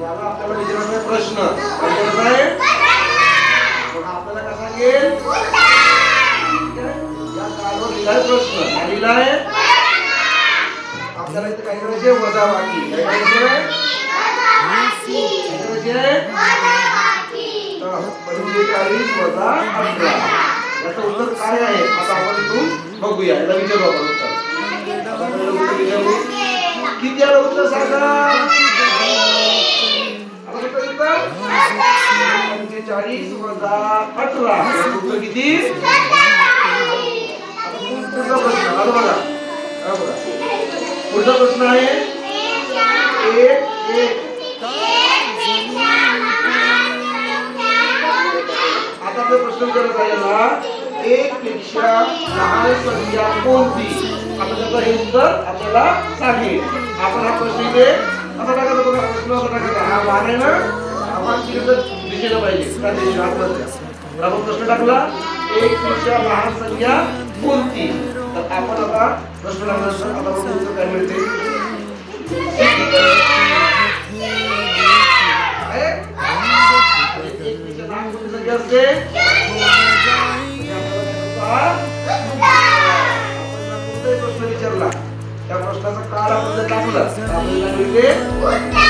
याला आपल्याला विचारायचा आहे प्रश्न. काय आहे मग आपल्याला कसा सांगेल या कार्डवर लिहिलाय प्रश्न. काय लिहिलाय? आपल्याला इथे काय करायचे वजा बाकी. काय करायचे काय तर पंचेचाळीस वजा अठरा. याचं उत्तर काय आहे? आता आपण इथून बघूया. याला विचारू आपण उत्तर. किती आलं उत्तर सांगा चाळीस वजा अठरा. किती? पुढचा प्रश्न? आलो बघा. बघा. पुढचा प्रश्न आहे. एक एक. आता तो प्रश्न करत आहे ना. एक पेक्षा लहान संख्या कोणती? आता त्याचं हे उत्तर आपल्याला सांगेल. आपण हा प्रश्न इथे असा टाकायचा बघा? प्रश्न असा टाकायचा? हा लहान आहे ना आपण तिकडे केलं पाहिजे. त्या आपण प्रश्न टाकला एक पेक्षा लहान संख्या कोणती? तर आपण आता प्रश्न टाकला काय मिळते. असते. प्रश्न विचारला त्या प्रश्नाचा काळ आपण जर टाकला तर आपल्याला मिळते?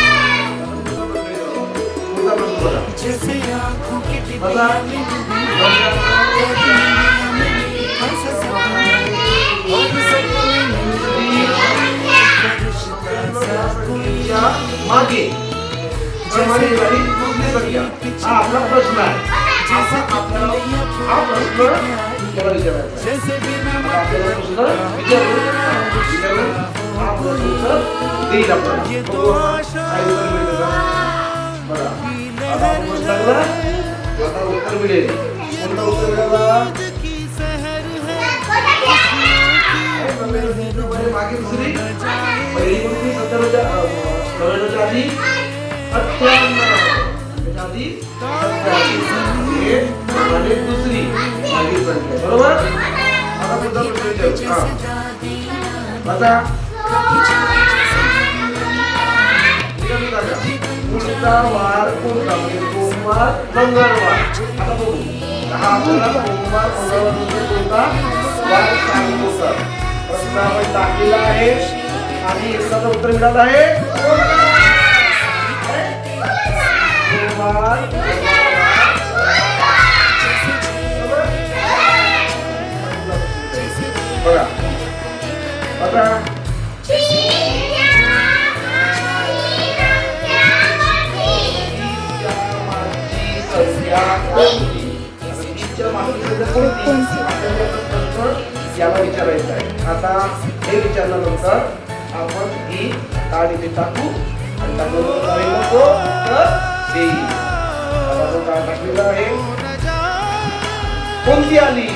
मागे प्रमाणे झाली दुसरी संख्या हा आपला प्रश्न आहे आपण आपल्याला हा प्रश्न त्याला विचारायचा आहे. आता आपल्याला प्रश्न विचारू विचारू हा प्रश्न उत्तर देईल आपल्याला बघू काय उत्तर मिळतं का? बघा आता आपण प्रश्न टाकला आता उत्तर मिळेल कोणतं उत्तर मिळाला मागे दुसरी। पहिली कोणती सत्तरच्या नव्याण्णवच्या आधी अठ्ठ्याण्णव आधी आणि दुसरी। मागील संख्या बरोबर? आता पुढचा प्रश्न आता पुढचा वार कोणता म्हणजे सोमवार मंगळवार. आता बघू हा आपल्याला सोमवार मंगळवार म्हणजे कोणता वार सांगतो प्रश्न आपण टाकलेला आहे. आणि उत्तराचं उत्तर मिळालं आहे. सोमवार. याला विचारायचं आहे आता हे विचारल्यानंतर आपण ही कार्ड इथे टाकू आणि काय नको तर देईल टाकलेला आहे कोणती आली?